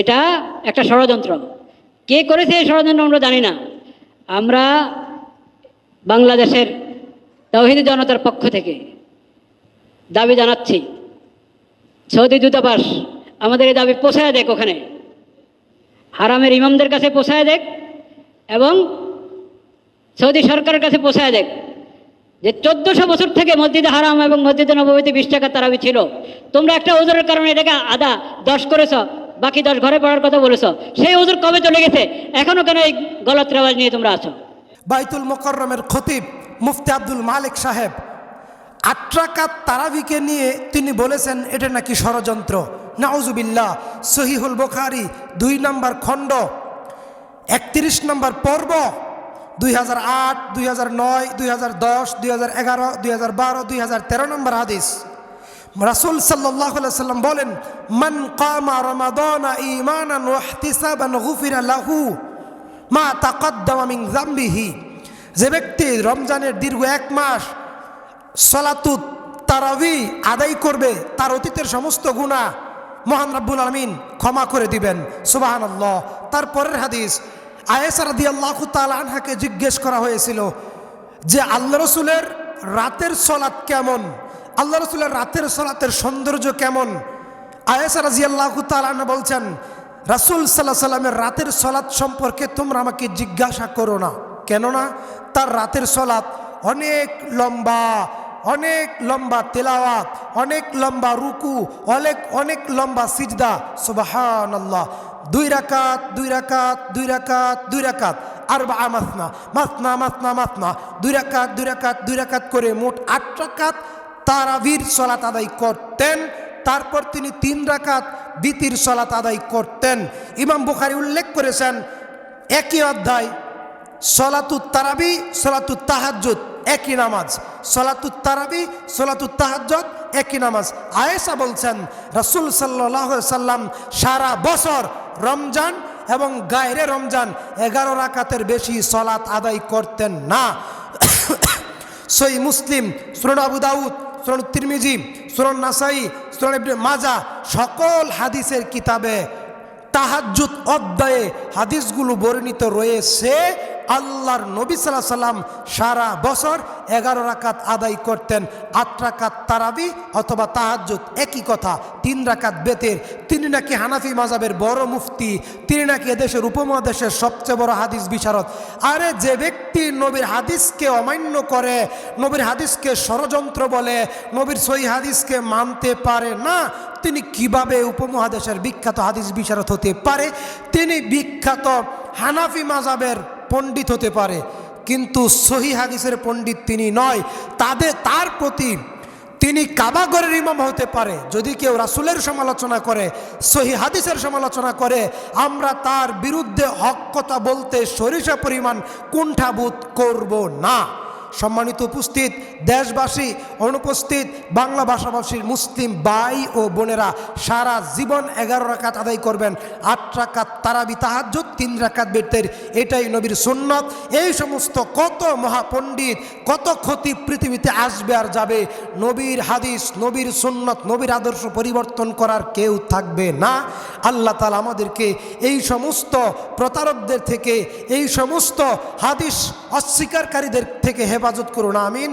এটা একটা ষড়যন্ত্র। কে করেছে এই ষড়যন্ত্র আমরা জানি না। আমরা বাংলাদেশের তৌহিদি জনতার পক্ষ থেকে দাবি জানাচ্ছি, সৌদি দূতাবাস আমাদের এই দাবি পোষায় দেখ ওখানে। হারামের ইমামদের কাছে পোষায় দেখ এবং সৌদি সরকারের কাছে পোষায় দেখ যে চোদ্দশো বছর থেকে মসজিদে হারাম এবং মসজিদে নবমীতে বিশ টাকা তারাবি ছিল। তোমরা একটা ওজোরের কারণে এটাকে আদা দশ করেছ বাকি দশ ঘরে পড়ার কথা বলেছ। সেই ওজোর কবে চলে গেছে? এখনও কেন এই গলত রেওয়াজ নিয়ে তোমরা আছো? বাইতুল মোকররমের খতিব মুফতি আব্দুল মালিক সাহেব, আট্রাকাত তারাবিকে নিয়ে তিনি বলেছেন, এটা নাকি ষড়যন্ত্র। নাউজুবিল্লাহ, সহিহুল বোখারি, দুই নম্বর খণ্ড, একত্রিশ নম্বর পর্ব, দুই হাজার আট, দুই হাজার নয়, দুই হাজার দশ, দুই হাজার এগারো, দুই হাজার বারো, দুই হাজার তেরো নম্বর হাদিস। রাসুল সাল্লাম বলেন, মান কামা রমাদানা লাহু মা যে ব্যক্তি রমজানের দীর্ঘ এক মাস সলাতুত তারাবি আদায় করবে, তার অতীতের সমস্ত গুণা মহান রাব্বুল আলমিন ক্ষমা করে দিবেন। সুবাহান আল্লাহ তারপরের হাদিস আয়েসা রাদি আল্লাহ আনহাকে জিজ্ঞেস করা হয়েছিল যে, আল্লাহ রসুলের রাতের সলাৎ কেমন? আল্লাহ রসুলের রাতের সলাতের সৌন্দর্য কেমন? আয়েসা রাজি আল্লাহ আনহা বলছেন, রাসুল সাল্লাহ সাল্লামের রাতের সলাৎ সম্পর্কে তোমরা আমাকে জিজ্ঞাসা করো না। কেননা তার রাতের সলাৎ অনেক লম্বা অনেক লম্বা তেলাওয়াত, অনেক লম্বা রুকু, অনেক অনেক লম্বা সিজদা। সুবাহান আল্লাহ দুই রাকাত দুই রাকাত দুই রাকাত দুই রাকাত। আর বা মাসনা মাসনা মাসনা মাসনা। দুই রাকাত দুই রাকাত দুই রাকাত করে মোট আট রাকাত তারাবির সলাত আদায় করতেন। তারপর তিনি তিন রাকাত বিতির সলাত আদায় করতেন। ইমাম বুখারি উল্লেখ করেছেন, একই অধ্যায়, সলাতুত তারাবি, সলাতুত তাহাজ্জুদ, একই নামাজ। সলাতুত তারাবি, সলাতুত তাহাজ্জুদ, একই নামাজ। আয়েশা বলছেন, রাসূল আলাইহি সাল্লাম সারা বছর রমজান এবং গায়রে রমজান এগারো রাকাতের বেশি সলাত আদায় করতেন না। সই মুসলিম সুরন আবু দাউদ সুরন তিরমিজি সুরান নাসাই সুরান মাজা সকল হাদিসের কিতাবে তাহাজুত অধ্যায়ে হাদিসগুলো বর্ণিত রয়েছে। আল্লাহর নবী সাল্লাহ সাল্লাম সারা বছর এগারো রাকাত আদায় করতেন, আট রাকাত তারাবি অথবা তাহাজ্জুদ, একই কথা, তিন রাকাত বেতের, তিনি নাকি হানাফি মাজাবের বড় মুফতি, তিনি নাকি এদেশের উপমহাদেশের সবচেয়ে বড় হাদিস বিশারদ আরে যে ব্যক্তি নবীর হাদিসকে অমান্য করে, নবীর হাদিসকে ষড়যন্ত্র বলে, নবীর সই হাদিসকে মানতে পারে না, তিনি কীভাবে উপমহাদেশের বিখ্যাত হাদিস বিশারদ হতে পারে? তিনি বিখ্যাত হানাফি মাজাবের পণ্ডিত হতে পারে। কিন্তু সহি হাদিসের পণ্ডিত তিনি নয়। তাদের, তার প্রতি তিনি কাবাগরের ইমাম হতে পারে। যদি কেউ রাসুলের সমালোচনা করে, সহি হাদিসের সমালোচনা করে, আমরা তার বিরুদ্ধে হক কথা বলতে সরিষা পরিমাণ কুণ্ঠাবোধ করব না। সম্মানিত উপস্থিত দেশবাসী, অনুপস্থিত বাংলা ভাষাভাষীর মুসলিম ভাই ও বোনেরা, সারা জীবন এগারো রাকাত আদায় করবেন, আট রাকাত তারাবি তাহাজ্জুদ, তিন রাকাত বেতের এটাই নবীর সুন্নত। এই সমস্ত কত মহাপণ্ডিত, কত ক্ষতি পৃথিবীতে আসবে আর যাবে, নবীর হাদিস, নবীর সুন্নত, নবীর আদর্শ পরিবর্তন করার কেউ থাকবে না। আল্লাহ তালা আমাদেরকে এই সমস্ত প্রতারকদের থেকে, এই সমস্ত হাদিস অস্বীকারীদের থেকে হেফাজত করুন আমিন।